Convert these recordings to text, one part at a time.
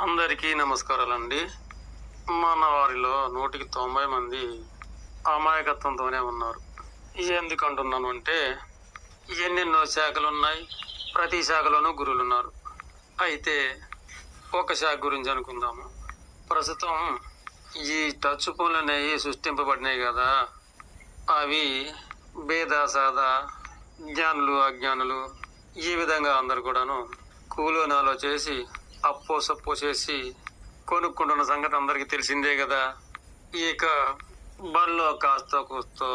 అందరికీ నమస్కారాలండి. మన వారిలో నూటికి తొంభై మంది అమాయకత్వంతోనే ఉన్నారు. ఎందుకంటున్నాను అంటే ఎన్నెన్నో శాఖలు ఉన్నాయి ప్రతి శాఖలోనూ గురువులు ఉన్నారు అయితే ఒక శాఖ గురించి అనుకుందాము. ప్రస్తుతం ఈ టచ్ ఫోన్లు అనేవి సృష్టింపబడినాయి కదా. అవి భేద సాద జ్ఞానులు అజ్ఞానులు ఈ విధంగా అందరు కూడాను కూలోనాలో చేసి అప్పో సప్పో చేసి కొనుక్కుంటున్న సంగతి అందరికీ తెలిసిందే కదా. ఇక బడిలో కాస్తో కూస్తో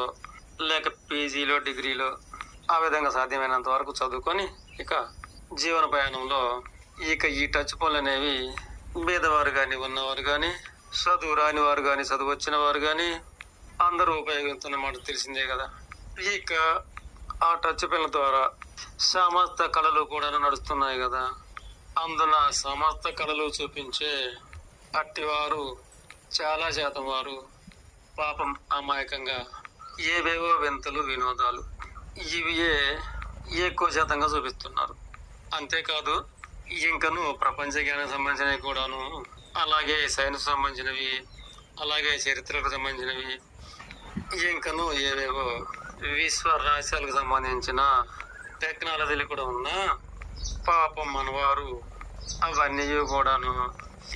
లేక పీజీలో డిగ్రీలో ఆ విధంగా సాధ్యమైనంత వరకు చదువుకొని ఇక జీవన ప్రయాణంలో ఇక ఈ టచ్ పనులు అనేవి బీదవారు కానీ ఉన్నవారు కానీ చదువు రాని వారు కానీ చదువు వచ్చిన వారు కానీ అందరూ ఉపయోగిస్తున్నమాట తెలిసిందే కదా. ఇక ఆ టచ్ పెన్ల ద్వారా సమస్త కళలు కూడా నడుస్తున్నాయి కదా. అందున సమస్త కళలు చూపించే అట్టివారు చాలా శాతం వారు పాపం అమాయకంగా ఏవేవో వింతలు వినోదాలు ఇవియే ఎక్కువ శాతంగా చూపిస్తున్నారు. అంతేకాదు ఇంకను ప్రపంచ జ్ఞానం సంబంధించినవి కూడాను అలాగే సైన్స్ సంబంధించినవి అలాగే చరిత్రకు సంబంధించినవి ఇంకను ఏవేవో విశ్వ రహస్యాలకు సంబంధించిన టెక్నాలజీలు కూడా ఉన్నా పాపం మనవారు అవన్నీ కూడాను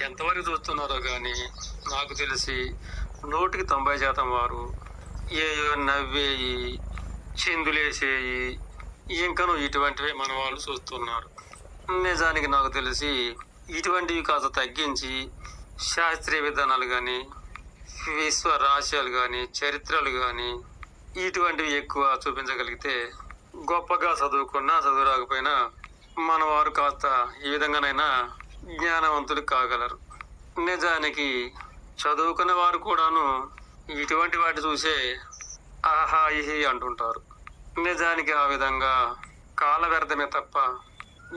ఎంతవరకు చూస్తున్నారో కానీ నాకు తెలిసి నూటికి తొంభై శాతం వారు ఏయో నవ్వేయి చిందులేసేయి ఇంకను ఇటువంటివే మన వాళ్ళు చూస్తున్నారు. నిజానికి నాకు తెలిసి ఇటువంటివి కాస్త తగ్గించి శాస్త్రీయ విధానాలు కానీ విశ్వ రహస్యాలు కానీ చరిత్రలు కానీ ఇటువంటివి ఎక్కువ చూపించగలిగితే గొప్పగా చదువుకున్నా చదువు రాకపోయినా మన వారు కాస్త ఈ విధంగానైనా జ్ఞానవంతులు కాగలరు. నిజానికి చదువుకున్న వారు కూడాను ఇటువంటి వాటి చూసే ఆహా ఇహి అంటుంటారు. నిజానికి ఆ విధంగా కాల వ్యర్థమే తప్ప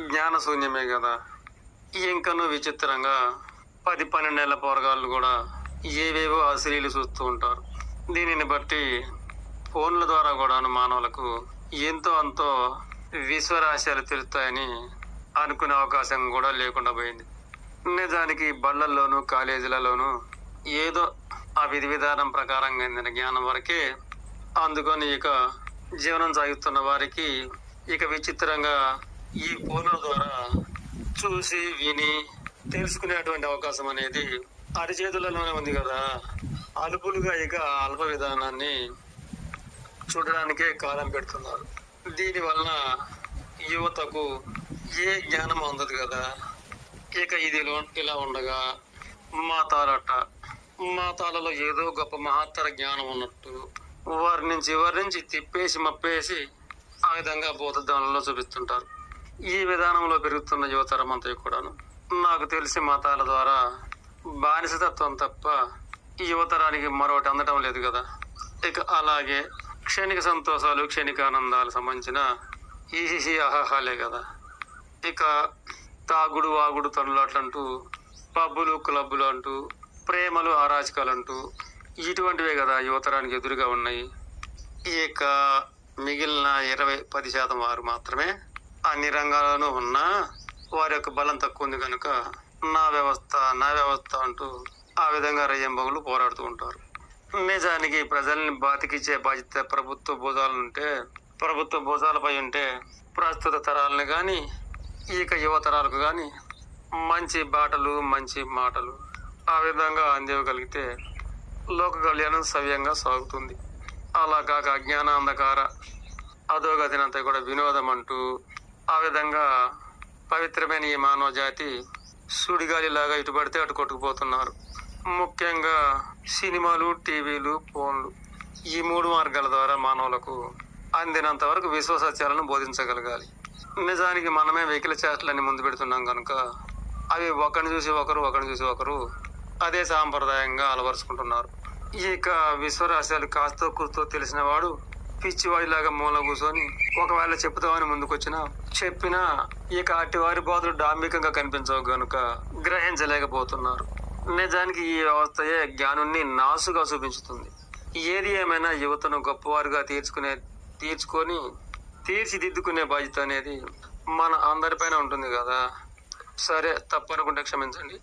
జ్ఞాన శూన్యమే కదా. ఇంకనూ విచిత్రంగా పది పన్నెండు నెలల పోరగాళ్ళు కూడా ఏవేవో అశ్లీలు చూస్తూ ఉంటారు. దీనిని బట్టి ఫోన్ల ద్వారా కూడాను మానవులకు ఎంతో అంతో విశ్వరాశాలు తెలుస్తాయని అనుకునే అవకాశం కూడా లేకుండా పోయింది. నిజానికి బళ్ళల్లోనూ కాలేజీలలోనూ ఏదో ఆ విధి విధానం ప్రకారంగా అందిన జ్ఞానం వరకే అందుకొని ఇక జీవనం సాగిస్తున్న వారికి ఇక విచిత్రంగా ఈ ఫోన్ల ద్వారా చూసి విని తెలుసుకునేటువంటి అవకాశం అనేది అరిచేతులలోనే ఉంది కదా. అలుపులుగా ఇక అల్ప విధానాన్ని చూడడానికే కాలం పెడుతున్నారు. దీని వలన యువతకు ఏ జ్ఞానం అందదు కదా? ఇక ఇది లో- ఇలా ఉండగా మాతాలట మాతాలలో ఏదో గొప్ప మహత్తర జ్ఞానం ఉన్నట్టు వర్ణించి వర్ణించి తిప్పేసి మప్పేసి ఆ విధంగా బోధదానంలో చూపిస్తుంటారు. ఈ విధానంలో పెరుగుతున్న యువతరం అంతా కూడాను నాకు తెలిసి మతాల ద్వారా బానిసతత్వం తప్ప యువతరానికి మరొకటి అందటం లేదు కదా. ఇక అలాగే క్షణిక సంతోషాలు క్షణిక ఆనందాలు సంబంధించిన ఈహిహి అహాహాలే కదా. ఇక తాగుడు వాగుడు తనులు అట్లంటూ పబ్బులు క్లబ్బులు అంటూ ప్రేమలు అరాచకాలు అంటూ ఇటువంటివే కదా యువతరానికి ఎదురుగా ఉన్నాయి. ఇక మిగిలిన ఇరవై పది శాతం వారు మాత్రమే అన్ని రంగాల్లోనూ ఉన్నా వారి యొక్క బలం తక్కువ ఉంది కనుక నా వ్యవస్థ నా వ్యవస్థ అంటూ ఆ విధంగా రయ్యంబగులు పోరాడుతూ ఉంటారు. నిజానికి ప్రజల్ని బాతికిచ్చే బాధ్యత ప్రభుత్వ భుజాలు ఉంటే ప్రభుత్వ భోజాలపై ఉంటే ప్రస్తుత తరాలను కానీ ఇక యువతరాలకు కానీ మంచి బాటలు మంచి మాటలు ఆ విధంగా అందివ్వగలిగితే లోక కళ్యాణం సవ్యంగా సాగుతుంది. అలా కాక అజ్ఞాన అంధకార అధోగతినంతా కూడా వినోదం అంటూ ఆ విధంగా పవిత్రమైన ఈ మానవ జాతి సుడిగాలిలాగా ఇటు పడితే అటు కొట్టుకుపోతున్నారు. ముఖ్యంగా సినిమాలు టీవీలు ఫోన్లు ఈ మూడు మార్గాల ద్వారా మానవులకు అందినంత వరకు విశ్వ సత్యాలను బోధించగలగాలి. నిజానికి మనమే వెహికల్ చేష్టలని ముందు పెడుతున్నాం కనుక అవి ఒకరిని చూసి ఒకరు ఒకరిని చూసి ఒకరు అదే సాంప్రదాయంగా అలవరుచుకుంటున్నారు. ఇక విశ్వరహస్యాలు కాస్తో కూర్తో తెలిసిన వాడు పిచ్చివాడిలాగా మూల కూర్చొని ఒకవేళ చెప్తామని ముందుకొచ్చినా చెప్పినా ఇక అట్టి వారి బోధలు డాంబికంగా కనిపించవు గనుక గ్రహించలేకపోతున్నారు. నిజానికి ఈ వ్యవస్థయే జ్ఞానుణ్ణి నాసుగా చూపించుతుంది. ఏది ఏమైనా యువతను గొప్పవారుగా తీర్చుకునే తీర్చుకొని తీర్చిదిద్దుకునే బాధ్యత అనేది మన అందరిపైన ఉంటుంది కదా. సరే తప్పనుకుంటే క్షమించండి.